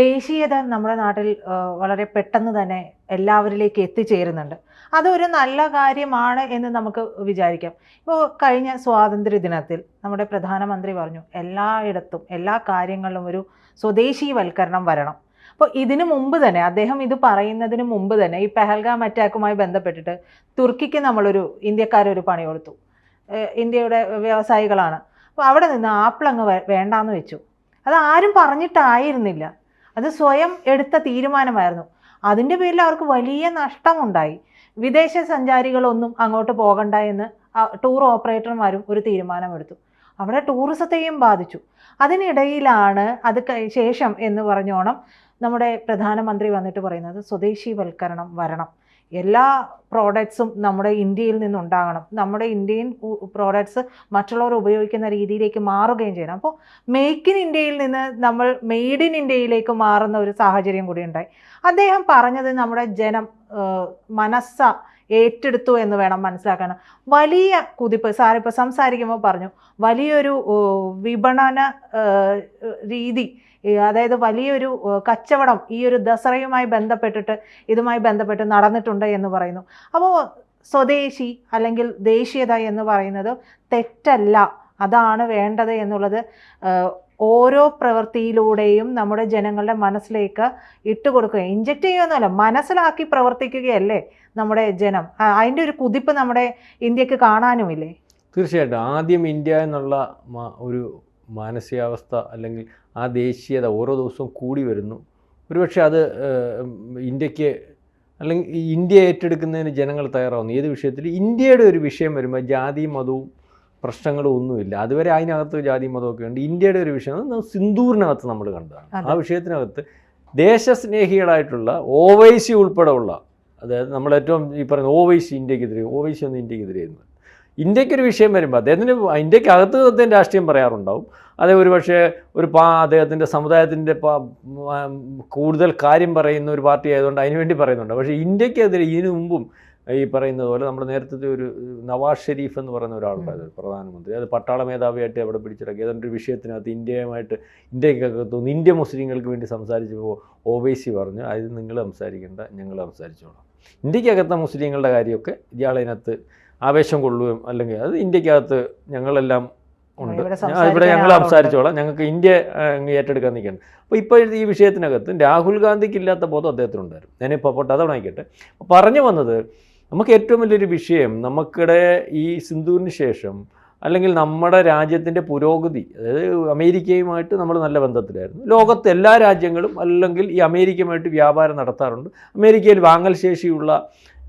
ദേശീയത നമ്മുടെ നാട്ടിൽ വളരെ പെട്ടെന്ന് തന്നെ എല്ലാവരിലേക്ക് എത്തിച്ചേരുന്നുണ്ട്. അതൊരു നല്ല കാര്യമാണ് എന്ന് നമുക്ക് വിചാരിക്കാം. ഇപ്പോൾ കഴിഞ്ഞ സ്വാതന്ത്ര്യ ദിനത്തിൽ നമ്മുടെ പ്രധാനമന്ത്രി പറഞ്ഞു എല്ലായിടത്തും എല്ലാ കാര്യങ്ങളിലും ഒരു സ്വദേശീവൽക്കരണം വരണം. അപ്പോൾ ഇതിനു മുമ്പ് തന്നെ അദ്ദേഹം ഇത് പറയുന്നതിന് മുമ്പ് തന്നെ ഈ പെഹൽഗാം അറ്റാക്കുമായി ബന്ധപ്പെട്ടിട്ട് തുർക്കിക്ക് നമ്മളൊരു ഇന്ത്യക്കാരൊരു പണി കൊടുത്തു. ഇന്ത്യയുടെ വ്യവസായികളാണ്. അപ്പോൾ അവിടെ നിന്ന് ആപ്പിൾ അങ്ങ് വേണ്ടാന്ന് വെച്ചു. അത് ആരും പറഞ്ഞിട്ടായിരുന്നില്ല. അത് സ്വയം എടുത്ത തീരുമാനമായിരുന്നു. അതിന്റെ പേരിൽ അവർക്ക് വലിയ നഷ്ടമുണ്ടായി. വിദേശ സഞ്ചാരികളൊന്നും അങ്ങോട്ട് പോകണ്ട എന്ന് ടൂർ ഓപ്പറേറ്റർമാരും ഒരു തീരുമാനമെടുത്തു. അവിടെ ടൂറിസത്തെയും ബാധിച്ചു. അതിനിടയിലാണ് അത് ശേഷം എന്ന് പറഞ്ഞോണം നമ്മുടെ പ്രധാനമന്ത്രി വന്നിട്ട് പറയുന്നത് സ്വദേശീവൽക്കരണം വരണം. എല്ലാ പ്രോഡക്ട്സും നമ്മുടെ ഇന്ത്യയിൽ നിന്നുണ്ടാകണം. നമ്മുടെ ഇന്ത്യൻ പ്രോഡക്ട്സ് മറ്റുള്ളവർ ഉപയോഗിക്കുന്ന രീതിയിലേക്ക് മാറുകയും ചെയ്യണം. അപ്പോൾ മേക്ക് ഇൻ ഇന്ത്യയിൽ നിന്ന് നമ്മൾ മെയ്ഡ് ഇൻ ഇന്ത്യയിലേക്ക് മാറുന്ന ഒരു സാഹചര്യം കൂടി ഉണ്ടായി. അദ്ദേഹം പറഞ്ഞത് നമ്മുടെ ജനം മനസ്സ ഏറ്റെടുത്തു എന്ന് വേണം മനസ്സിലാക്കാൻ. വലിയ കുതിപ്പ് സാറിപ്പോൾ സംസാരിക്കുമ്പോൾ പറഞ്ഞു വലിയൊരു വിപണന രീതി അതായത് വലിയൊരു കച്ചവടം ഈ ഒരു ദസറയുമായി ബന്ധപ്പെട്ടിട്ട് ഇതുമായി ബന്ധപ്പെട്ട് നടന്നിട്ടുണ്ട് എന്ന് പറയുന്നു. അപ്പോൾ സ്വദേശി അല്ലെങ്കിൽ ദേശീയത എന്ന് പറയുന്നത് തെറ്റല്ല. അതാണ് വേണ്ടത് എന്നുള്ളത് ഓരോ പ്രവൃത്തിയിലൂടെയും നമ്മുടെ ജനങ്ങളുടെ മനസ്സിലേക്ക് ഇട്ടുകൊടുക്കുക ഇഞ്ചക്റ്റ് ചെയ്യുമെന്നല്ല മനസ്സിലാക്കി പ്രവർത്തിക്കുകയല്ലേ നമ്മുടെ ജനം. അതിന്റെ ഒരു കുതിപ്പ് നമ്മുടെ ഇന്ത്യയ്ക്ക് കാണാനുമില്ലേ? തീർച്ചയായിട്ടും. ആദ്യം ഇന്ത്യ എന്നുള്ള ഒരു മാനസികാവസ്ഥ അല്ലെങ്കിൽ ആ ദേശീയത ഓരോ ദിവസവും കൂടി വരുന്നു. ഒരുപക്ഷെ അത് ഇന്ത്യയ്ക്ക് അല്ലെങ്കിൽ ഇന്ത്യ ഏറ്റെടുക്കുന്നതിന് ജനങ്ങൾ തയ്യാറാവുന്നു. ഏത് വിഷയത്തിൽ? ഇന്ത്യയുടെ ഒരു വിഷയം വരുമ്പോൾ ജാതി മതവും പ്രശ്നങ്ങളും ഒന്നുമില്ല. അതുവരെ അതിനകത്ത് ജാതി മതമൊക്കെ ഉണ്ട്. ഇന്ത്യയുടെ ഒരു വിഷയം സിന്ദൂറിനകത്ത് നമ്മൾ കണ്ടതാണ്. ആ വിഷയത്തിനകത്ത് ദേശസ്നേഹികളായിട്ടുള്ള ഓവൈസി ഉൾപ്പെടെ ഉള്ള അതായത് നമ്മൾ ഏറ്റവും ഈ പറയുന്ന ഓവൈസി ഇന്ത്യക്കെതിരെ ഓവൈസി ഒന്നും ഇന്ത്യക്കെതിരെ എന്ന് ഇന്ത്യക്കൊരു വിഷയം വരുമ്പോൾ അദ്ദേഹത്തിന് ഇന്ത്യക്കകത്ത് അദ്ദേഹം രാഷ്ട്രീയം പറയാറുണ്ടാവും. അതേ ഒരു പക്ഷേ ഒരു പാ അദ്ദേഹത്തിന്റെ സമുദായത്തിന്റെ കൂടുതൽ കാര്യം പറയുന്ന ഒരു പാർട്ടി ആയതുകൊണ്ട് അതിനുവേണ്ടി പറയുന്നുണ്ട്. പക്ഷേ ഇന്ത്യക്കെതിരെ ഇതിനു മുമ്പും ഈ പറയുന്നത് പോലെ നമ്മുടെ നേരത്തെ ഒരു നവാസ് ഷെരീഫ് എന്ന് പറയുന്ന ഒരാളുണ്ടായിരുന്നു ഒരു പ്രധാനമന്ത്രി. അത് പട്ടാള മേധാവിയായിട്ട് അവിടെ പിടിച്ചിറക്കി അതിന്റെ ഒരു വിഷയത്തിനകത്ത് ഇന്ത്യയുമായിട്ട് ഇന്ത്യക്കകത്തുനിന്ന് ഇന്ത്യ മുസ്ലിങ്ങൾക്ക് വേണ്ടി സംസാരിച്ചപ്പോൾ ഒവൈസി പറഞ്ഞു അത് നിങ്ങൾ സംസാരിക്കേണ്ട ഞങ്ങൾ സംസാരിച്ചോളാം. ഇന്ത്യക്കകത്തെ മുസ്ലിങ്ങളുടെ കാര്യമൊക്കെ ഇയാളതിനകത്ത് ആവേശം കൊള്ളുകയും അല്ലെങ്കിൽ അത് ഇന്ത്യക്കകത്ത് ഞങ്ങളെല്ലാം ഉണ്ട്. ഇവിടെ ഞങ്ങൾ സംസാരിച്ചോളാം. ഞങ്ങൾക്ക് ഇന്ത്യ ഏറ്റെടുക്കാൻ നിൽക്കണം അപ്പോൾ ഇപ്പോൾ ഈ വിഷയത്തിനകത്ത് രാഹുൽ ഗാന്ധിക്ക് ഇല്ലാത്ത ബോധം അദ്ദേഹത്തിനുണ്ടായിരുന്നു. ഞാനിപ്പോൾ പോട്ടെ അതവിടെ ആയിക്കട്ടെ. പറഞ്ഞു വന്നത് നമുക്ക് ഏറ്റവും വലിയൊരു വിഷയം നമുക്കിടെ ഈ സിന്ധുവിന് ശേഷം അല്ലെങ്കിൽ നമ്മുടെ രാജ്യത്തിന്റെ പുരോഗതി അതായത് അമേരിക്കയുമായിട്ട് നമ്മൾ നല്ല ബന്ധത്തിലായിരുന്നു. ലോകത്തെ എല്ലാ രാജ്യങ്ങളും അല്ലെങ്കിൽ ഈ അമേരിക്കയുമായിട്ട് വ്യാപാരം നടത്താറുണ്ട്. അമേരിക്കയിൽ വാങ്ങൽ ശേഷിയുള്ള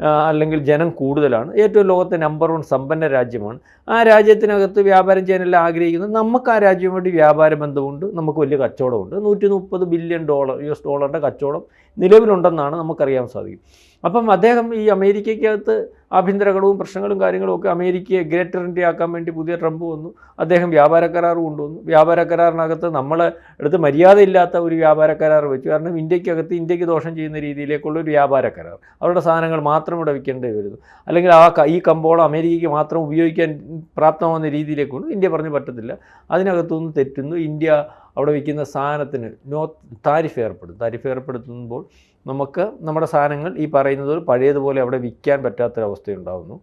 അല്ലെങ്കിൽ ജനം കൂടുതലാണ്. ഏറ്റവും ലോകത്തെ നമ്പർ വൺ സമ്പന്ന രാജ്യമാണ്. ആ രാജ്യത്തിനകത്ത് വ്യാപാരം ചെയ്യാനെല്ലാം ആഗ്രഹിക്കുന്നത് നമുക്ക് ആ രാജ്യവുമായിട്ട് വ്യാപാര ബന്ധമുണ്ട് നമുക്ക് വലിയ കച്ചവടമുണ്ട്. നൂറ്റി മുപ്പത് ബില്യൺ ഡോളർ യു എസ് ഡോളറിന്റെ കച്ചവടം നിലവിലുണ്ടെന്നാണ് നമുക്കറിയാൻ സാധിക്കും. അപ്പം അദ്ദേഹം ഈ അമേരിക്കയ്ക്കകത്ത് ആഭ്യന്തര കടവും പ്രശ്നങ്ങളും കാര്യങ്ങളും ഒക്കെ അമേരിക്കയെ ഗ്രേറ്റർ ഇന്ത്യ ആക്കാൻ വേണ്ടി പുതിയ ട്രംപ് വന്നു. അദ്ദേഹം വ്യാപാര കരാർ കൊണ്ടുവന്നു. വ്യാപാര കരാറിനകത്ത് നമ്മളെ അടുത്ത് മര്യാദയില്ലാത്ത ഒരു വ്യാപാര കരാർ വെച്ചു. കാരണം ഇന്ത്യക്കകത്ത് ഇന്ത്യയ്ക്ക് ദോഷം ചെയ്യുന്ന രീതിയിലേക്കുള്ള ഒരു വ്യാപാര കരാർ. അവരുടെ സാധനങ്ങൾ മാത്രം ഇവിടെ വിൽക്കേണ്ടി വരുന്നു. അല്ലെങ്കിൽ ആ ഈ കമ്പോളം അമേരിക്കയ്ക്ക് മാത്രം ഉപയോഗിക്കാൻ പ്രാപ്തമാകുന്ന രീതിയിലേക്ക് ഇന്ത്യ പറഞ്ഞു പറ്റത്തില്ല. അതിനകത്തുനിന്ന് തെറ്റുന്നു. ഇന്ത്യ അവിടെ വിൽക്കുന്ന സാധനത്തിന് നോ താരിഫ് ഏർപ്പെടും. താരിഫ് ഏർപ്പെടുത്തുമ്പോൾ നമുക്ക് നമ്മുടെ സാധനങ്ങൾ ഈ പറയുന്നത് പഴയതുപോലെ അവിടെ വിൽക്കാൻ പറ്റാത്തൊരവസ്ഥയുണ്ടാകുന്നു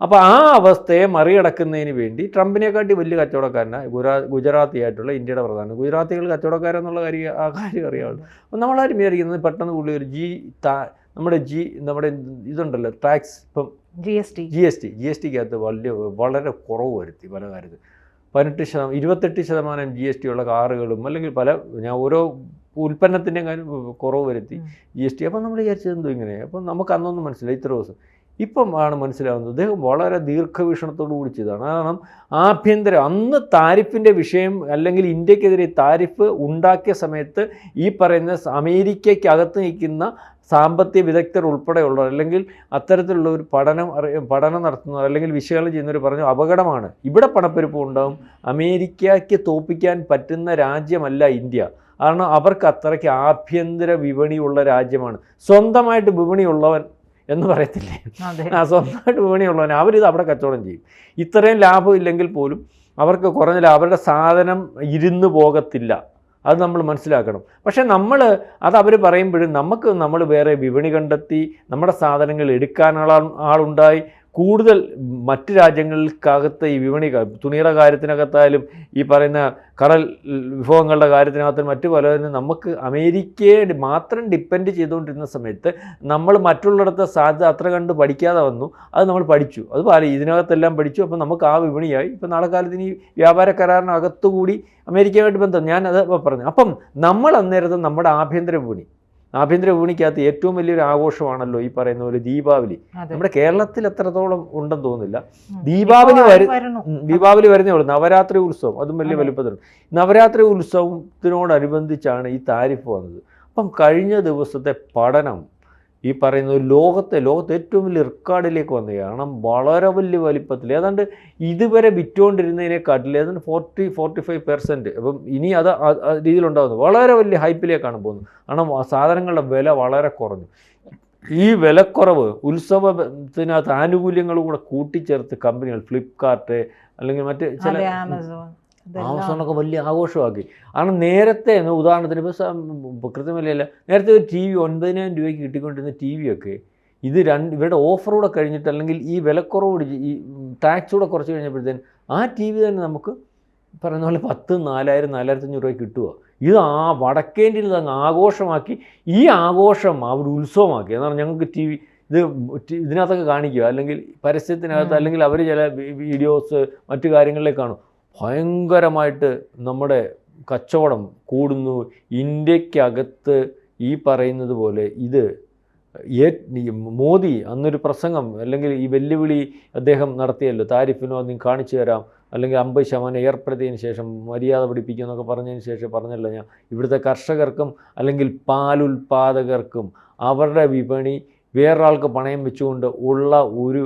അപ്പോൾ ആ അവസ്ഥയെ മറികടക്കുന്നതിന് വേണ്ടി ട്രംപിനെക്കാട്ടി വലിയ കച്ചവടക്കാരനാണ് ഗുരാ ഗുജറാത്തി ആയിട്ടുള്ള ഇന്ത്യയുടെ പ്രധാന ഗുജറാത്തികൾ കച്ചവടക്കാരെന്നുള്ള കാര്യം ആ കാര്യം അറിയാവുള്ളൂ അപ്പം നമ്മളാരും വിചാരിക്കുന്നത് പെട്ടെന്ന് പുള്ളി ഒരു ജി താ നമ്മുടെ ജി നമ്മുടെ ഇതുണ്ടല്ലോ ടാക്സ് ഇപ്പം G S T. G S T G S ടിക്കകത്ത് വലിയ വളരെ കുറവ് വരുത്തി പല കാര്യത്തിൽ പതിനെട്ട് ശതമാനം ഇരുപത്തെട്ട് ശതമാനം ജി എസ് ടി ഉള്ള കാറുകളും അല്ലെങ്കിൽ പല ഞാൻ ഓരോ ഉൽപ്പന്നത്തിന്റെ കാര്യം കുറവ് വരുത്തി. ജി എസ് ടി അപ്പം നമ്മൾ വിചാരിച്ചത് എന്തോ ഇങ്ങനെ? അപ്പം നമുക്ക് അന്നൊന്നും മനസ്സിലായി ഇത്ര ദിവസം. ഇപ്പം ആണ് മനസ്സിലാവുന്നത്. അദ്ദേഹം വളരെ ദീർഘവീക്ഷണത്തോടു കൂടി ചെയ്തതാണ്. കാരണം ആഭ്യന്തര അന്ന് താരിഫിന്റെ വിഷയം അല്ലെങ്കിൽ ഇന്ത്യക്കെതിരെ താരിഫ് ഉണ്ടാക്കിയ സമയത്ത് ഈ പറയുന്ന അമേരിക്കയ്ക്കകത്ത് നിൽക്കുന്ന സാമ്പത്തിക വിദഗ്ധർ ഉൾപ്പെടെയുള്ളവർ അല്ലെങ്കിൽ അത്തരത്തിലുള്ള ഒരു പഠനം അറിയ പഠനം നടത്തുന്നവർ അല്ലെങ്കിൽ വിശകലനം ചെയ്യുന്നവർ പറഞ്ഞു അപകടമാണ്. ഇവിടെ പണപ്പെരുപ്പം ഉണ്ടാവും. അമേരിക്കയ്ക്ക് തോപ്പിക്കാൻ പറ്റുന്ന രാജ്യമല്ല ഇന്ത്യ. കാരണം അവർക്ക് അത്രയ്ക്ക് ആഭ്യന്തര വിപണിയുള്ള രാജ്യമാണ്. സ്വന്തമായിട്ട് വിപണിയുള്ളവൻ എന്ന് പറയത്തില്ലേ? ആ സ്വന്തമായിട്ട് വിപണിയുള്ളവൻ അവരിത് അവിടെ കച്ചവടം ചെയ്യും. ഇത്രയും ലാഭം ഇല്ലെങ്കിൽ പോലും അവർക്ക് കുറഞ്ഞ അവരുടെ സാധനം ഇരുന്ന് പോകത്തില്ല. അത് നമ്മൾ മനസ്സിലാക്കണം. പക്ഷേ നമ്മൾ അത് അവർ പറയുമ്പോഴും നമുക്ക് നമ്മൾ വേറെ വിപണി കണ്ടെത്തി നമ്മുടെ സാധനങ്ങൾ എടുക്കാനുള്ള ആളുണ്ടായി. കൂടുതൽ മറ്റ് രാജ്യങ്ങൾക്കകത്ത് ഈ വിപണി തുണിയുടെ കാര്യത്തിനകത്തായാലും ഈ പറയുന്ന കടൽ വിഭവങ്ങളുടെ കാര്യത്തിനകത്തും മറ്റു പലതിനും നമുക്ക് അമേരിക്കയെ മാത്രം ഡിപ്പെൻഡ് ചെയ്തുകൊണ്ടിരുന്ന സമയത്ത് നമ്മൾ മറ്റുള്ളിടത്തെ സാധ്യത അത്ര കണ്ട് പഠിക്കാതെ വന്നു. അത് നമ്മൾ പഠിച്ചു. അത് പാല ഇതിനകത്തെല്ലാം പഠിച്ചു. അപ്പം നമുക്ക് ആ വിപണിയായി. ഇപ്പം നാളെ കാലത്ത് ഇനി വ്യാപാര കരാറിനകത്തുകൂടി അമേരിക്കയുമായിട്ട് ബന്ധം. ഞാൻ അത് പറഞ്ഞു. അപ്പം നമ്മൾ അന്നേരത്തെ നമ്മുടെ ആഭ്യന്തര വിപണി ആഭ്യന്തര വിപണിക്കകത്ത് ഏറ്റവും വലിയൊരു ആഘോഷമാണല്ലോ ഈ പറയുന്ന പോലെ ദീപാവലി. നമ്മുടെ കേരളത്തിൽ എത്രത്തോളം ഉണ്ടെന്ന് തോന്നുന്നില്ല. ദീപാവലി ദീപാവലി വരുന്നേ. ഉള്ളൂ. നവരാത്രി ഉത്സവം അതും വലിയ. വലുപ്പത്തിലുണ്ട്. നവരാത്രി ഉത്സവത്തിനോടനുബന്ധിച്ചാണ് ഈ താരിഫ് വന്നത്. അപ്പം കഴിഞ്ഞ ദിവസത്തെ പഠനം ഈ പറയുന്ന ലോകത്തെ ലോകത്തെ ഏറ്റവും വലിയ റെക്കോർഡിലേക്ക് വന്നത് കാരണം വളരെ വലിയ വലിപ്പത്തിൽ ഏതാണ്ട് ഇതുവരെ വിറ്റുകൊണ്ടിരുന്നതിനെക്കാട്ടിൽ ഏതാണ്ട് ഫോർട്ടി ഫോർട്ടി ഫൈവ് പെർസെന്റ് അപ്പം ഇനി അത് രീതിയിലുണ്ടാകുന്നു വളരെ വലിയ ഹൈപ്പിലേക്കാണ് പോകുന്നത്. കാരണം സാധനങ്ങളുടെ വില വളരെ കുറഞ്ഞു. ഈ വിലക്കുറവ് ഉത്സവത്തിനകത്ത് ആനുകൂല്യങ്ങളും കൂടെ കൂട്ടിച്ചേർത്ത് കമ്പനികൾ ഫ്ലിപ്കാർട്ട് അല്ലെങ്കിൽ മറ്റ് ചില. ആമസോണൊക്കെ വലിയ ആഘോഷമാക്കി. കാരണം നേരത്തെ ഉദാഹരണത്തിന് ഇപ്പോൾ കൃത്യമല്ല നേരത്തെ ഒരു ടി വി ഒൻപതിനായിരം രൂപയ്ക്ക് കിട്ടിക്കൊണ്ടിരുന്ന ടി വി ഒക്കെ ഇത് രണ്ട് ഇവരുടെ ഓഫറൂടെ കഴിഞ്ഞിട്ട് അല്ലെങ്കിൽ ഈ വിലക്കുറവോട് ഈ ടാക്സ് കൂടെ കുറച്ച് കഴിഞ്ഞപ്പോഴത്തേന് ആ ടി വി തന്നെ നമുക്ക് പറയുന്ന പോലെ പത്ത് നാലായിരം നാലായിരത്തി അഞ്ഞൂറ് രൂപയ്ക്ക് കിട്ടുക ഇത് ആ വടക്കേന്റെ അങ്ങ് ആഘോഷമാക്കി ഈ ആഘോഷം അവർ ഉത്സവമാക്കി. എന്ന് പറഞ്ഞാൽ ഞങ്ങൾക്ക് ടി വി ഇത് ഇതിനകത്തൊക്കെ കാണിക്കുക. അല്ലെങ്കിൽ പരസ്യത്തിനകത്ത് അല്ലെങ്കിൽ അവർ ചില വീഡിയോസ് മറ്റു കാര്യങ്ങളിലേക്ക് കാണും. ഭയങ്കരമായിട്ട് നമ്മുടെ കച്ചവടം കൂടുന്നു. ഇന്ത്യക്കകത്ത് ഈ പറയുന്നത് പോലെ ഇത് മോദി അന്നൊരു പ്രസംഗം അല്ലെങ്കിൽ ഈ വെല്ലുവിളി അദ്ദേഹം നടത്തിയല്ലോ താരിഫിനോ അതിന് കാണിച്ചു തരാം അല്ലെങ്കിൽ അമ്പത് ശതമാനം ഏർപ്പെടുത്തിയതിന് ശേഷം മര്യാദ പിടിപ്പിക്കുക എന്നൊക്കെ പറഞ്ഞതിന് ശേഷം പറഞ്ഞല്ലോ ഞാൻ. ഇവിടുത്തെ കർഷകർക്കും അല്ലെങ്കിൽ പാലുൽപാദകർക്കും അവരുടെ വിപണി വേറൊരാൾക്ക് പണയം വെച്ചുകൊണ്ട് ഉള്ള ഒരു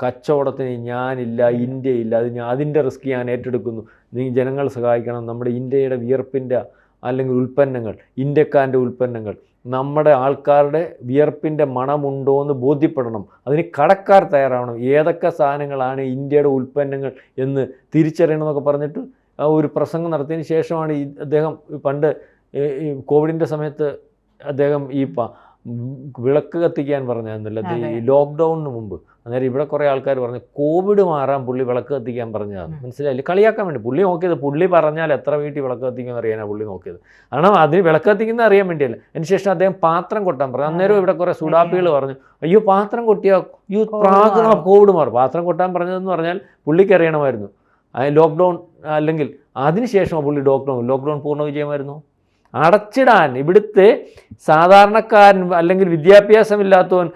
കച്ചവടത്തിന് ഞാനില്ല ഇന്ത്യയില്ല അത് ഞാൻ അതിന്റെ റിസ്ക് ഞാൻ ഏറ്റെടുക്കുന്നു. നീ ജനങ്ങൾ സഹായിക്കണം. നമ്മുടെ ഇന്ത്യയുടെ വിയർപ്പിന്റെ അല്ലെങ്കിൽ ഉൽപ്പന്നങ്ങൾ ഇന്ത്യക്കാരന്റെ ഉൽപ്പന്നങ്ങൾ നമ്മുടെ ആൾക്കാരുടെ വിയർപ്പിന്റെ മണമുണ്ടോ എന്ന് ബോധ്യപ്പെടണം. അതിന് കടക്കാർ തയ്യാറാവണം. ഏതൊക്കെ സാധനങ്ങളാണ് ഇന്ത്യയുടെ ഉൽപ്പന്നങ്ങൾ എന്ന് തിരിച്ചറിയണം എന്നൊക്കെ പറഞ്ഞിട്ട് ഒരു പ്രസംഗം നടത്തിയതിന് ശേഷമാണ് ഈ അദ്ദേഹം പണ്ട് കോവിഡിന്റെ സമയത്ത് അദ്ദേഹം ഈ വിളക്ക് കത്തിക്കാൻ പറഞ്ഞായിരുന്നല്ലോ ഈ. ലോക്ക്ഡൗണിന് മുമ്പ്. അന്നേരം ഇവിടെ കുറേ ആൾക്കാർ പറഞ്ഞു കോവിഡ് മാറാൻ പുള്ളി വിളക്ക് കത്തിക്കാൻ പറഞ്ഞതാണ്. മനസ്സിലായില്ലേ? കളിയാക്കാൻ വേണ്ടി. പുള്ളി നോക്കിയത് പുള്ളി പറഞ്ഞാൽ എത്ര വീട്ടിൽ വിളക്ക് കത്തിക്കുമെന്ന് അറിയാനാണ് പുള്ളി നോക്കിയത്. കാരണം അതിന് വിളക്ക് കത്തിക്കുന്ന അറിയാൻ വേണ്ടിയല്ല. അതിനുശേഷം അദ്ദേഹം പാത്രം കൊട്ടാൻ പറഞ്ഞു. അന്നേരം ഇവിടെ കുറേ സുഡാപ്പികൾ പറഞ്ഞു അയ്യോ പാത്രം കൊട്ടിയാ യു പ്രാകണ കോവിഡ് മാറും. പാത്രം കൊട്ടാൻ പറഞ്ഞതെന്ന് പറഞ്ഞാൽ പുള്ളിക്ക് അറിയണമായിരുന്നു. ലോക്ക്ഡൗൺ അല്ലെങ്കിൽ അതിനുശേഷം പുള്ളി ലോക്ക്ഡൗൺ ലോക്ക്ഡൗൺ പൂർണ വിജയമായിരുന്നു? അടച്ചിടാൻ. ഇവിടുത്തെ സാധാരണക്കാരൻ അല്ലെങ്കിൽ വിദ്യാഭ്യാസമില്ലാത്തവൻ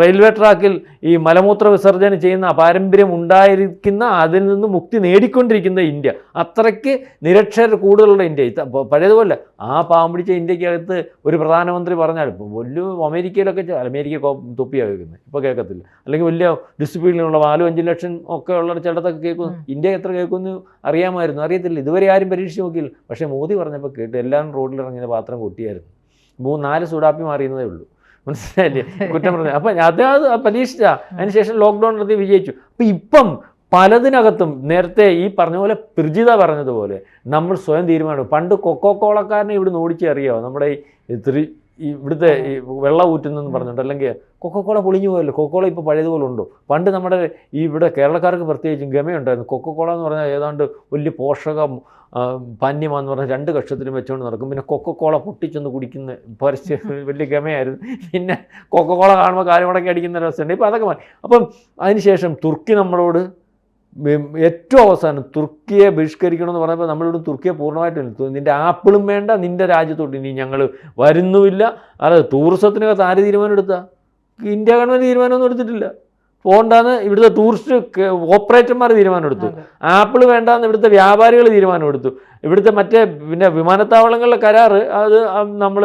റെയിൽവേ ട്രാക്കിൽ ഈ മലമൂത്ര വിസർജനം ചെയ്യുന്ന പാരമ്പര്യം ഉണ്ടായിരിക്കുന്ന അതിൽ നിന്ന് മുക്തി നേടിക്കൊണ്ടിരിക്കുന്ന ഇന്ത്യ. അത്രയ്ക്ക് നിരക്ഷര കൂടുതലുള്ള ഇന്ത്യ. പഴയതുപോലെ ആ പാമ്പിടിച്ച ഇന്ത്യക്കകത്ത് ഒരു പ്രധാനമന്ത്രി പറഞ്ഞാൽ ഇപ്പോൾ വലിയ അമേരിക്കയിലൊക്കെ അമേരിക്ക തൊപ്പിയാണ് കേൾക്കുന്നത് ഇപ്പോൾ കേൾക്കത്തില്ല. അല്ലെങ്കിൽ വലിയ ഡിസിപ്ലിനുള്ള നാലും അഞ്ച് ലക്ഷം ഒക്കെ ഉള്ള ചിലതൊക്കെ കേൾക്കുന്നു ഇന്ത്യ എത്ര കേൾക്കുന്നു അറിയാമായിരുന്നു. അറിയത്തില്ല. ഇതുവരെ ആരും പരീക്ഷിച്ച് നോക്കിയില്ല. പക്ഷേ മോദി പറഞ്ഞപ്പോൾ കേട്ട് എല്ലാവരും റോഡിലിറങ്ങിയ പാത്രം കൊട്ടിയായിരുന്നു. മൂന്ന് നാല് സൂടാപ്പി മാറിയുന്നതേ ഉള്ളൂ. മനസ്സിലായില്ലേ? കുറ്റം പറഞ്ഞു അപ്പം അത് അത് പരീക്ഷിച്ച. അതിനുശേഷം ലോക്ക്ഡൗൺ നടത്തി വിജയിച്ചു. അപ്പം ഇപ്പം പലതിനകത്തും നേരത്തെ ഈ പറഞ്ഞ പോലെ പ്രിജിത പറഞ്ഞതുപോലെ നമ്മൾ സ്വയം തീരുമാനം പണ്ട് കൊക്കോ കോളക്കാരനെ ഇവിടുന്ന് ഓടിച്ച് അറിയാമോ നമ്മുടെ ഈ ത്രി ഈ ഇവിടുത്തെ ഈ വെള്ളം ഊറ്റുന്നെന്ന് പറഞ്ഞിട്ട്. അല്ലെങ്കിൽ കൊക്കക്കോള പൊളിഞ്ഞു പോയല്ലോ. കൊക്കോള ഇപ്പോൾ പഴയതുപോലെ ഉണ്ടോ? പണ്ട് നമ്മുടെ ഈ ഇവിടെ കേരളക്കാർക്ക് പ്രത്യേകിച്ചും ഗമയുണ്ടായിരുന്നു. കോള എന്ന് പറഞ്ഞാൽ ഏതാണ്ട് വലിയ പോഷകം പാനീയമാന്ന് പറഞ്ഞാൽ രണ്ട് കക്ഷത്തിലും വെച്ചുകൊണ്ട് നടക്കും. പിന്നെ കൊക്കക്കോള പൊട്ടിച്ചൊന്ന് കുടിക്കുന്ന പരസ്യ വലിയ ഗമയായിരുന്നു. പിന്നെ കൊക്കക്കോള കാണുമ്പോൾ കാലുമടക്കി അടിക്കുന്ന രസമുണ്ട്. ഇപ്പോൾ അതൊക്കെ മാറി. അപ്പം അതിനുശേഷം തുർക്കി നമ്മളോട് ഏറ്റവും അവസാനം തുർക്കിയെ ബഹിഷ്കരിക്കണമെന്ന് പറഞ്ഞപ്പോൾ നമ്മളോട് തുർക്കിയെ പൂർണമായിട്ട് നിന്റെ ആപ്പിളും വേണ്ട നിന്റെ രാജ്യത്തോട്ട് ഇനി ഞങ്ങൾ വരുന്നുമില്ല. അതായത് ടൂറിസത്തിനകത്ത് ആര് തീരുമാനം എടുത്താൽ ഇന്ത്യ ഗവൺമെന്റ് തീരുമാനമൊന്നും എടുത്തിട്ടില്ല. പോകണ്ടാന്ന് ഇവിടുത്തെ ടൂറിസ്റ്റ് ഓപ്പറേറ്റർമാർ തീരുമാനമെടുത്തു. ആപ്പിൾ വേണ്ടാന്ന് ഇവിടുത്തെ വ്യാപാരികൾ തീരുമാനമെടുത്തു. ഇവിടുത്തെ മറ്റേ പിന്നെ വിമാനത്താവളങ്ങളിലെ കരാറ് അത് നമ്മൾ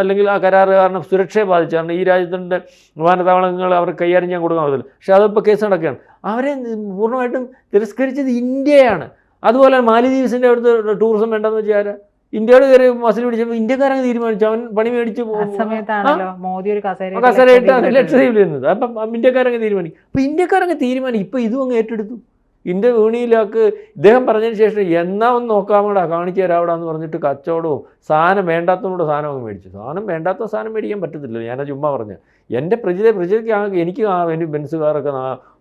അല്ലെങ്കിൽ ആ കരാറ് കാരണം സുരക്ഷയെ ബാധിച്ചു. കാരണം ഈ രാജ്യത്തിന്റെ വിമാനത്താവളങ്ങൾ അവർ കൈകാര്യം ചെയ്യാൻ കൊടുക്കാൻ പറ്റില്ല പക്ഷേ അതിപ്പോൾ കേസ് നടക്കുകയാണ്. അവരെ പൂർണമായിട്ടും തിരസ്കരിച്ചത് ഇന്ത്യയാണ്. അതുപോലെ മാലിദ്വീപ്സിന്റെ അവിടുത്തെ ടൂറിസം വേണ്ടെന്ന് വെച്ചാൽ ആരാ? ഇന്ത്യയുടെ കയറി മസിൽ പിടിച്ചപ്പോൾ ഇന്ത്യക്കാരങ്ങ് തീരുമാനിച്ചു. അവൻ പണി മേടിച്ച് മോദി ഒരു കസേര കസരയിട്ട് ലക്ഷദ്വീപിൽ നിന്നത് അപ്പം ഇന്ത്യക്കാരങ്ങ് തീരുമാനിക്കും. അപ്പം ഇന്ത്യക്കാരങ്ങ് തീരുമാനിക്കും. ഇപ്പം ഇതും അങ്ങ് ഏറ്റെടുത്തു. ഇന്ത്യ വീണിയിലാക്ക് ഇദ്ദേഹം പറഞ്ഞതിന് ശേഷം എന്നാ ഒന്ന് നോക്കാമടാ കാണിച്ചു തരാവിടാന്ന് പറഞ്ഞിട്ട് കച്ചവടവും സാധനം വേണ്ടാത്തതുകൊണ്ട് സാധനം അങ്ങ് മേടിച്ചു. സാധനം വേണ്ടാത്ത സാധനം മേടിക്കാൻ പറ്റത്തില്ല ഞാൻ ചുമ്മാ പറഞ്ഞു. എന്റെ പ്രജിത പ്രജിതയ്ക്ക് ആ എനിക്ക് ആ എന്റെ ബെൻസ് കാറൊക്കെ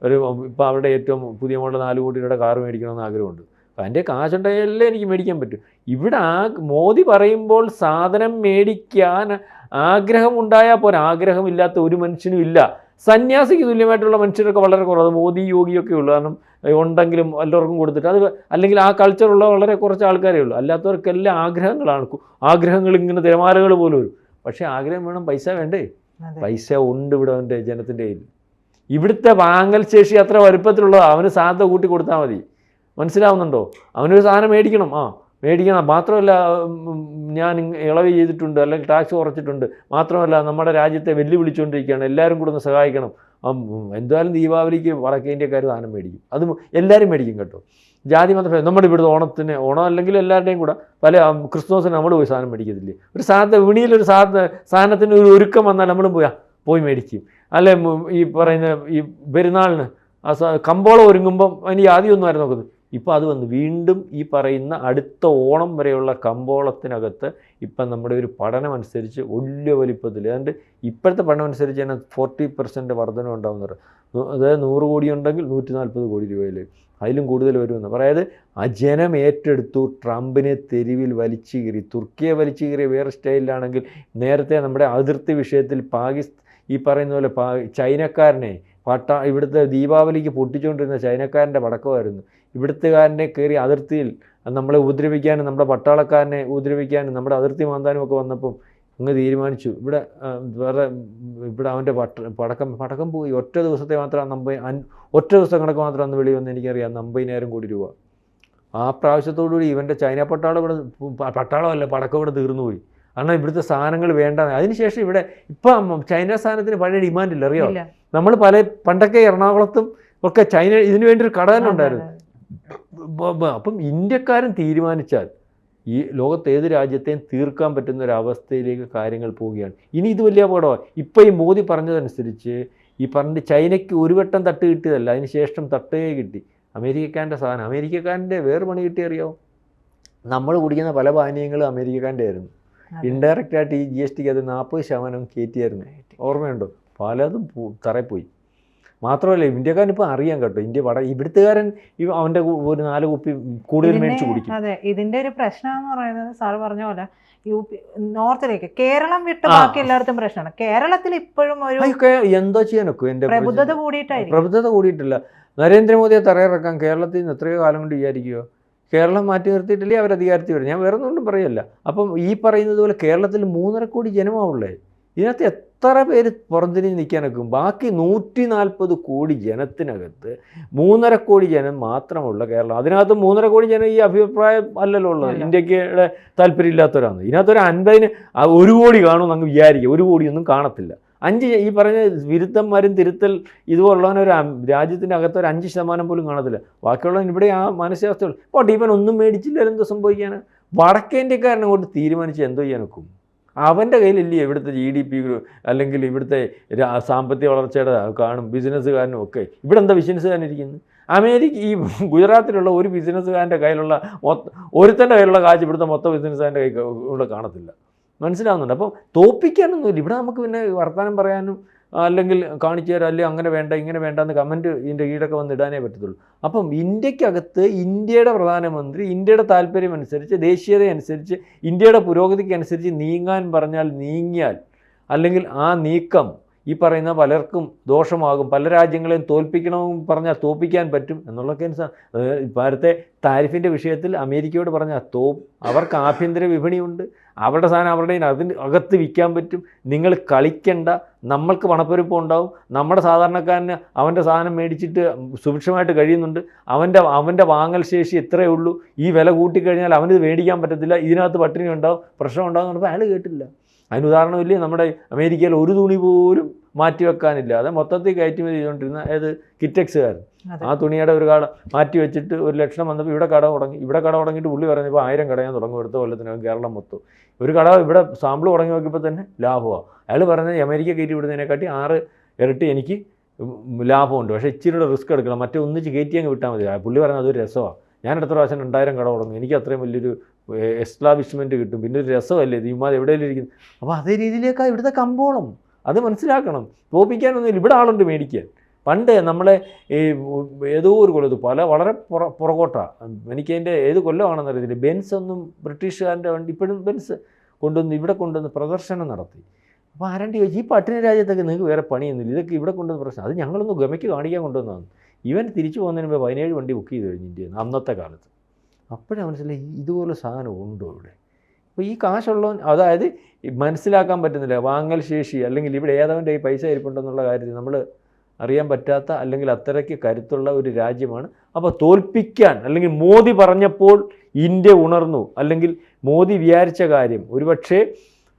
ഒരു ഇപ്പോൾ അവരുടെ ഏറ്റവും പുതിയ മോഡൽ നാല് കോടി രൂപയുടെ കാർ മേടിക്കണമെന്ന് ആഗ്രഹമുണ്ട്. അപ്പം എന്റെ കാശുണ്ടായാലേ എനിക്ക് മേടിക്കാൻ പറ്റും. ഇവിടെ ആ മോദി പറയുമ്പോൾ സാധനം മേടിക്കാൻ ആഗ്രഹമുണ്ടായാൽ പോരാ. ആഗ്രഹമില്ലാത്ത ഒരു മനുഷ്യനും ഇല്ല. സന്യാസിക്ക് തുല്യമായിട്ടുള്ള മനുഷ്യരൊക്കെ വളരെ കുറവ് മോദി യോഗിയൊക്കെ ഉള്ളൂ. കാരണം ഉണ്ടെങ്കിലും എല്ലാവർക്കും കൊടുത്തിട്ട് അത് അല്ലെങ്കിൽ ആ കൾച്ചറുള്ള വളരെ കുറച്ച് ആൾക്കാരേ ഉള്ളൂ. അല്ലാത്തവർക്കെല്ലാം ആഗ്രഹങ്ങളാണ്. ആഗ്രഹങ്ങൾ ഇങ്ങനെ തിരമാലകൾ പോലും വരും. പക്ഷേ ആഗ്രഹം വേണം പൈസ വേണ്ടേ? പൈസ ഉണ്ട് ഇവിടെ അവന്റെ ജനത്തിന്റെ കയ്യിൽ. ഇവിടുത്തെ വാങ്ങൽ ശേഷി അത്ര വലുപ്പത്തിലുള്ളതാണ് അവന് സാധ്യത കൂട്ടി കൊടുത്താൽ മതി. മനസ്സിലാവുന്നുണ്ടോ? അവനൊരു സാധനം മേടിക്കണം. ആ മേടിക്കണം. മാത്രമല്ല ഞാൻ ഇളവ് ചെയ്തിട്ടുണ്ട് അല്ലെങ്കിൽ ടാക്സ് കുറച്ചിട്ടുണ്ട്. മാത്രമല്ല നമ്മുടെ രാജ്യത്തെ വെല്ലുവിളിച്ചുകൊണ്ടിരിക്കുകയാണ്. എല്ലാവരും കൂടെ ഒന്ന് സഹായിക്കണം. എന്തായാലും ദീപാവലിക്ക് വടക്കേ ഇന്ത്യക്കാർ സാധനം മേടിക്കും. അത് എല്ലാവരും മേടിക്കും കേട്ടോ. ജാതി മത നമ്മുടെ ഇവിടുത്തെ ഓണത്തിന് ഓണം അല്ലെങ്കിൽ എല്ലാവരുടെയും കൂടെ പല ക്രിസ്മസിന് നമ്മൾ പോയി സാധനം മേടിക്കത്തില്ലേ? ഒരു സാധന വിണിയിലൊരു സാധന സാധനത്തിന് ഒരു ഒരുക്കം വന്നാൽ നമ്മളും പോയാ പോയി മേടിക്കും. അല്ലെ ഈ പറയുന്ന ഈ പെരുന്നാളിന് ആ കമ്പോളം ഒരുങ്ങുമ്പം അതിന് ആദ്യമൊന്നും ആയിരുന്നു നോക്കുന്നത് ഇപ്പോൾ അത് വന്ന്. വീണ്ടും ഈ പറയുന്ന അടുത്ത ഓണം വരെയുള്ള കമ്പോളത്തിനകത്ത് ഇപ്പം നമ്മുടെ ഒരു പഠനം അനുസരിച്ച് വലിയ വലിപ്പത്തിൽ അതുകൊണ്ട് ഇപ്പോഴത്തെ പഠനം അനുസരിച്ച് തന്നെ ഫോർട്ടി പെർസെന്റ് വർധന ഉണ്ടാകുന്നുണ്ട് അതായത് നൂറ് കോടി ഉണ്ടെങ്കിൽ നൂറ്റി നാൽപ്പത് കോടി രൂപയിൽ അതിലും കൂടുതൽ വരുമെന്ന് അതായത് ആ ജനം ഏറ്റെടുത്തു ട്രംപിനെ തെരുവിൽ വലിച്ചു കീറി തുർക്കിയെ വലിച്ചു കീറിയ വേറെ സ്റ്റൈലിലാണെങ്കിൽ നേരത്തെ നമ്മുടെ അതിർത്തി വിഷയത്തിൽ പാകിസ്ഥാൻ ഈ പറയുന്ന പോലെ ചൈനക്കാരനെ പട്ട ഇവിടുത്തെ ദീപാവലിക്ക് പൊട്ടിച്ചുകൊണ്ടിരുന്ന ചൈനക്കാരന്റെ പടക്കമായിരുന്നു. ഇവിടുത്തുകാരനെ കയറി അതിർത്തിയിൽ നമ്മളെ ഉപദ്രവിക്കാനും നമ്മുടെ പട്ടാളക്കാരനെ ഉപദ്രവിക്കാനും നമ്മുടെ അതിർത്തി മാന്താനും ഒക്കെ വന്നപ്പം അങ്ങ് തീരുമാനിച്ചു. ഇവിടെ വേറെ ഇവിടെ അവന്റെ പട്ട പടക്കം പടക്കം പോയി. ഒറ്റ ദിവസത്തെ മാത്രം നമ്പ ഒറ്റ ദിവസം കണക്ക് മാത്രം അന്ന് വെളി വന്ന് എനിക്കറിയാം അമ്പതിനായിരം കോടി രൂപ. ആ പ്രാവശ്യത്തോടുകൂടി ഇവന്റെ ചൈന പട്ടാളം ഇവിടെ പട്ടാളമല്ല പടക്കം ഇവിടെ തീർന്നു പോയി. കാരണം ഇവിടുത്തെ സാധനങ്ങൾ വേണ്ട അതിനുശേഷം ഇവിടെ ഇപ്പം ചൈന സാധനത്തിന് പഴയ ഡിമാൻഡ് ഇല്ല. അറിയോ. നമ്മൾ പല പണ്ടൊക്കെ എറണാകുളത്തും ഒക്കെ ചൈന ഇതിനു വേണ്ടി ഒരു കട തന്നെ ഉണ്ടായിരുന്നു. അപ്പം ഇന്ത്യക്കാരൻ തീരുമാനിച്ചാൽ ഈ ലോകത്ത് ഏത് രാജ്യത്തെയും തീർക്കാൻ പറ്റുന്ന ഒരു അവസ്ഥയിലേക്ക് കാര്യങ്ങൾ പോവുകയാണ്. ഇനി ഇത് വലിയ അപകടമാണ് ഇപ്പം ഈ മോദി പറഞ്ഞതനുസരിച്ച് ഈ പറഞ്ഞ ചൈനയ്ക്ക് ഒരു വട്ടം തട്ട് കിട്ടിയതല്ല അതിന് ശേഷം തട്ടേ കിട്ടി. അമേരിക്കക്കാരന്റെ സാധനം അമേരിക്കക്കാരന്റെ വേറെ പണി കിട്ടി അറിയാമോ നമ്മൾ കുടിക്കുന്ന പല പാനീയങ്ങളും അമേരിക്കക്കാരന്റെ ആയിരുന്നു. ഇൻഡയറക്റ്റായിട്ട് ഈ ജി എസ് ടിക്ക് അത് നാൽപ്പത് ശതമാനം കയറ്റിയായിരുന്നു. ഓർമ്മയുണ്ടോ? പലതും തറയിപ്പോയി. തറയിൽ പോയി മാത്രമല്ല ഇന്ത്യക്കാരൻ ഇപ്പം അറിയാം കേട്ടോ. ഇന്ത്യ വട ഇവിടുത്തുകാരൻ അവന്റെ ഒരു നാല് കുപ്പി കൂടുതൽ മേടിച്ചു കുടിക്കും. അതെ ഇതിന്റെ ഒരു പ്രശ്നം എന്ന് പറയുന്നത് സാർ പറഞ്ഞ പോലെ യു പി നോർത്തിലേക്ക് കേരളം വിട്ട് ബാക്കി എല്ലായിടത്തും പ്രശ്നമാണ്. കേരളത്തിൽ ഇപ്പോഴും ഒരു എന്തോ എന്തോ ചെയ്യാനൊക്കെ എന്റെ പ്രബുദ്ധത കൂടിയിട്ടായി പ്രബുദ്ധത കൂടിയിട്ടില്ല. നരേന്ദ്രമോദിയെ തറയിറക്കാൻ കേരളത്തിൽ നിന്ന് എത്രയോ കാലം കൊണ്ട് വിചാരിക്കുകയോ കേരളം മാറ്റി നിർത്തിയിട്ടില്ലേ അവർ അധികാരത്തിൽ വരും? ഞാൻ വേറെ ഒന്നും പറയല്ല. അപ്പം ഈ പറയുന്നത് പോലെ കേരളത്തിൽ മൂന്നര കോടി ജനമാവുള്ളേ? ഇതിനകത്ത് എത്ര പേര് പുറംതിരിഞ്ഞ് നിൽക്കാനൊക്കും ബാക്കി നൂറ്റി നാൽപ്പത് കോടി ജനത്തിനകത്ത് മൂന്നര കോടി ജനം മാത്രമുള്ള കേരളം. അതിനകത്ത് മൂന്നര കോടി ജനം ഈ അഭിപ്രായം അല്ലല്ലോ ഉള്ളത്. ഇന്ത്യയ്ക്ക് താല്പര്യം ഇല്ലാത്തവരാണ് ഇതിനകത്തൊരു അൻപതിന് ഒരു കോടി കാണുമെന്ന് അങ്ങ് വിചാരിക്കുക. ഒരു കോടിയൊന്നും കാണത്തില്ല. അഞ്ച് ഈ പറഞ്ഞ വിരുദ്ധന്മാരും തിരുത്തൽ ഇതുപോലുള്ളവനൊരു രാജ്യത്തിന്റെ അകത്ത് ഒരു അഞ്ച് ശതമാനം പോലും കാണത്തില്ല. ബാക്കിയുള്ളവൻ ഇവിടെ ആ മാനസികാവസ്ഥകൾ പോട്ടെ ഇവൻ ഒന്നും മേടിച്ചില്ല. എന്തോ വടക്കേന്റെ കാരണം കൊണ്ട് തീരുമാനിച്ച് എന്തോ ചെയ്യാനൊക്കും. അവന്റെ കയ്യിലില്ലേ ഇവിടുത്തെ ജി ഡി പി അല്ലെങ്കിൽ ഇവിടുത്തെ സാമ്പത്തിക വളർച്ചയുടെ കാണും ബിസിനസ്സുകാരനും ഒക്കെ. ഇവിടെ എന്താ ബിസിനസ്സുകാരനിരിക്കുന്നത് അമേരിക്ക ഈ ഗുജറാത്തിലുള്ള ഒരു ബിസിനസ്സുകാരന്റെ കയ്യിലുള്ള ഒരുത്തന്റെ കയ്യിലുള്ള കാശ് ഇവിടുത്തെ മൊത്തം ബിസിനസ്സുകാരന്റെ കൈ ഇവിടെ കാണത്തില്ല. മനസ്സിലാവുന്നുണ്ട്? അപ്പോൾ തോപ്പിക്കാനൊന്നുമില്ല. ഇവിടെ നമുക്ക് പിന്നെ വർത്തമാനം പറയാനും അല്ലെങ്കിൽ കാണിച്ചു തരാം അല്ലെങ്കിൽ അങ്ങനെ വേണ്ട ഇങ്ങനെ വേണ്ട എന്ന് കമന്റ് ഇതിന്റെ കീഴൊക്കെ വന്ന് ഇടാനേ പറ്റത്തുള്ളൂ. അപ്പം ഇന്ത്യക്കകത്ത് ഇന്ത്യയുടെ പ്രധാനമന്ത്രി ഇന്ത്യയുടെ താല്പര്യം അനുസരിച്ച് ദേശീയത അനുസരിച്ച് ഇന്ത്യയുടെ പുരോഗതിക്ക് അനുസരിച്ച് നീങ്ങാൻ പറഞ്ഞാൽ നീങ്ങിയാൽ അല്ലെങ്കിൽ ആ നീക്കം ഈ പറയുന്ന പലർക്കും ദോഷമാകും പല രാജ്യങ്ങളെയും തോൽപ്പിക്കണമെന്ന് പറഞ്ഞാൽ തോൽപ്പിക്കാൻ പറ്റും എന്നുള്ളതൊക്കെ ഇപ്പോഴത്തെ താരിഫിന്റെ വിഷയത്തിൽ അമേരിക്കയോട് പറഞ്ഞാൽ തോ അവർക്ക് ആഭ്യന്തര വിപണിയുണ്ട് അവരുടെ സാധനം അവരുടെ അതിന് അകത്ത് വിൽക്കാൻ പറ്റും. നിങ്ങൾ കളിക്കണ്ട. നമ്മൾക്ക് പണപ്പെരുപ്പം ഉണ്ടാവും. നമ്മുടെ സാധാരണക്കാരന് അവന്റെ സാധനം മേടിച്ചിട്ട് സുഭിക്ഷമായിട്ട് കഴിയുന്നുണ്ട്. അവന്റെ അവന്റെ വാങ്ങൽ ശേഷി എത്രയേ ഉള്ളൂ. ഈ വില കൂട്ടിക്കഴിഞ്ഞാൽ അവനിത് മേടിക്കാൻ പറ്റത്തില്ല. ഇതിനകത്ത് പട്ടിണി ഉണ്ടാവും പ്രശ്നം ഉണ്ടാവും എന്ന് പറഞ്ഞപ്പോൾ അയാൾ കേട്ടില്ല. അതിന് ഉദാഹരണമില്ലേ നമ്മുടെ അമേരിക്കയിൽ ഒരു തുണി പോലും മാറ്റി വെക്കാനില്ലാതെ മൊത്തത്തിൽ കയറ്റുമതി ചെയ്തുകൊണ്ടിരുന്ന അതായത് കിറ്റക്സുകാരൻ. ആ തുണിയുടെ ഒരു കട മാറ്റി വെച്ചിട്ട് ഒരു ലക്ഷണം വന്നപ്പോൾ ഇവിടെ കട തുടങ്ങി. ഇവിടെ കട തുടങ്ങിയിട്ട് പുള്ളി പറഞ്ഞു ഇപ്പോൾ ആയിരം കട ഞാൻ തുടങ്ങും എടുത്ത കൊല്ലത്തിനകം കേരളം മൊത്തം. ഒരു കട ഇവിടെ സാമ്പിൾ തുടങ്ങി നോക്കിയപ്പോൾ തന്നെ ലാഭമാണ് അയാൾ പറഞ്ഞത് അമേരിക്ക കയറ്റി വിടുന്നതിനെക്കാട്ടി ആറ് ഇരട്ടി എനിക്ക് ലാഭമുണ്ട്. പക്ഷേ ഇച്ചിരി കൂടെ റിസ്ക് എടുക്കണം. മറ്റേ ഒന്നിച്ച് കയറ്റി അങ്ങ് വിട്ടാൽ മതി. പുള്ളി പറഞ്ഞത് അതൊരു രസമാണ് ഞാൻ അടുത്ത പ്രാവശ്യം രണ്ടായിരം കട തുടങ്ങും. എനിക്ക് അത്രയും വലിയൊരു എസ്റ്റാബ്ലിഷ്മെന്റ് കിട്ടും. പിന്നെ ഒരു രസമല്ലേ ഇത്? ഇമാത് എവിടെയെങ്കിലും ഇരിക്കുന്നു അപ്പോൾ അതേ രീതിയിലേക്കാണ് ഇവിടുത്തെ കമ്പോളം. അത് മനസ്സിലാക്കണം. തോപ്പിക്കാനൊന്നുമില്ല. ഇവിടെ ആളുണ്ട് മേടിക്കാൻ. പണ്ട് നമ്മളെ ഈ ഏതോ ഒരു കൊല്ലത്ത് പല വളരെ പുറ പുറകോട്ടാണ് എനിക്ക് അതിന്റെ ഏത് കൊല്ലമാണെന്ന് അറിയത്തില്ല. ബെൻസ് ഒന്നും ബ്രിട്ടീഷുകാരന്റെ വണ്ടി ഇപ്പോഴും ബെൻസ് കൊണ്ടുവന്ന് ഇവിടെ കൊണ്ടുവന്ന് പ്രദർശനം നടത്തി. അപ്പോൾ ആരണ്ടി ചോദിച്ചു ഈ പട്ടിണി രാജ്യത്തൊക്കെ നിങ്ങൾക്ക് വേറെ പണിയൊന്നുമില്ല. ഇതൊക്കെ ഇവിടെ കൊണ്ടുവന്ന പ്രശ്നം. അത് ഞങ്ങളൊന്ന് ഗമയ്ക്ക് കാണിക്കാൻ കൊണ്ടുവന്നതാണ്. ഇവൻ തിരിച്ചു പോകുന്നതിന് മുമ്പ് പതിനേഴ് വണ്ടി ബുക്ക് ചെയ്ത് കഴിഞ്ഞു നിന്ന് അന്നത്തെ കാലത്ത്. അപ്പോഴേ മനസ്സിലായി ഇതുപോലെ സാധനം ഉണ്ടോ ഇവിടെ? അപ്പോൾ ഈ കാശുള്ളവൻ അതായത് മനസ്സിലാക്കാൻ പറ്റുന്നില്ല വാങ്ങൽ ശേഷി അല്ലെങ്കിൽ ഇവിടെ ഏതവന്റെ ഈ പൈസ ഇരിപ്പുണ്ടെന്നുള്ള കാര്യത്തിൽ നമ്മൾ അറിയാൻ പറ്റാത്ത അല്ലെങ്കിൽ അത്രയ്ക്ക് കരുത്തുള്ള ഒരു രാജ്യമാണ്. അപ്പോൾ തോൽപ്പിക്കാൻ അല്ലെങ്കിൽ മോദി പറഞ്ഞപ്പോൾ ഇന്ത്യ ഉണർന്നു അല്ലെങ്കിൽ മോദി വിചാരിച്ച കാര്യം ഒരുപക്ഷേ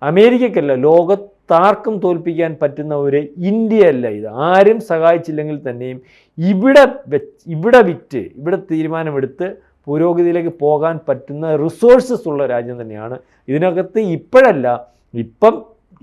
അമേരിക്കയ്ക്കല്ല ലോകത്താർക്കും തോൽപ്പിക്കാൻ പറ്റുന്ന ഒരു ഇന്ത്യയല്ല ഇത്. ആരും സഹായിച്ചില്ലെങ്കിൽ തന്നെയും ഇവിടെ ഇവിടെ വിറ്റ് ഇവിടെ തീരുമാനമെടുത്ത് പുരോഗതിയിലേക്ക് പോകാൻ പറ്റുന്ന റിസോഴ്സസ് ഉള്ള രാജ്യം തന്നെയാണ്. ഇതിനകത്ത് ഇപ്പോഴല്ല ഇപ്പം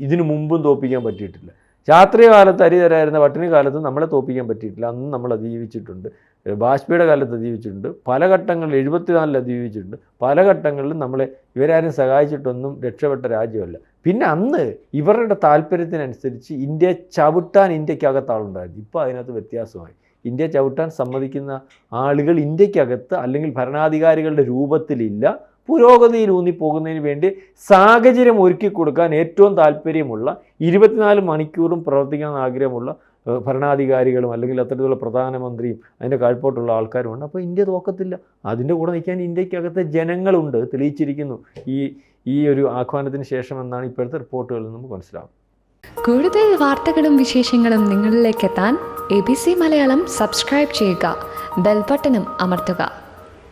ഇതിനു മുമ്പും തോൽപ്പിക്കാൻ പറ്റിയിട്ടില്ല. ശാസ്ത്രീയ കാലത്ത് അരി തരായിരുന്ന പട്ടിണി കാലത്ത് നമ്മളെ തോപ്പിക്കാൻ പറ്റിയിട്ടില്ല. അന്ന് നമ്മൾ അതിജീവിച്ചിട്ടുണ്ട്. ബാഷ്പയുടെ കാലത്ത് അതിജീവിച്ചിട്ടുണ്ട്. പല ഘട്ടങ്ങളിൽ എഴുപത്തിനാലിൽ അതിജീവിച്ചിട്ടുണ്ട്. പല ഘട്ടങ്ങളിലും നമ്മളെ ഇവരാരും സഹായിച്ചിട്ടൊന്നും രക്ഷപ്പെട്ട രാജ്യമല്ല. പിന്നെ അന്ന് ഇവരുടെ താല്പര്യത്തിനനുസരിച്ച് ഇന്ത്യ ചവിട്ടാൻ ഇന്ത്യക്കകത്ത് ആളുണ്ടായിരുന്നു ഇപ്പോൾ അതിനകത്ത് വ്യത്യാസമായി. ഇന്ത്യ ചവിട്ടാൻ സമ്മതിക്കുന്ന ആളുകൾ ഇന്ത്യക്കകത്ത് അല്ലെങ്കിൽ ഭരണാധികാരികളുടെ രൂപത്തിലില്ല. പുരോഗതിയിൽ ഊന്നി പോകുന്നതിന് വേണ്ടി സാഹചര്യം ഒരുക്കി കൊടുക്കാൻ ഏറ്റവും താല്പര്യമുള്ള ഇരുപത്തിനാല് മണിക്കൂറും പ്രവർത്തിക്കാൻ ആഗ്രഹമുള്ള ഭരണാധികാരികളും അല്ലെങ്കിൽ അത്തരത്തിലുള്ള പ്രധാനമന്ത്രിയും അതിന്റെ കാഴ്പോട്ടുള്ള ആൾക്കാരുമുണ്ട്. അപ്പോൾ ഇന്ത്യ തോക്കത്തില്ല. അതിന്റെ കൂടെ നിൽക്കാൻ ഇന്ത്യക്കകത്തെ ജനങ്ങളുണ്ട് തെളിയിച്ചിരിക്കുന്നു. ഈ ഈ ഒരു ആഹ്വാനത്തിന് ശേഷം എന്നാണ് ഇപ്പോഴത്തെ റിപ്പോർട്ടുകളിൽ നമുക്ക് മനസ്സിലാവും കൂടുതൽ വാർത്തകളും വിശേഷങ്ങളും നിങ്ങളിലേക്ക് എത്താൻ A B C Malayalam subscribe ചെയ്യുക. ബെൽബട്ടനും അമർത്തുക.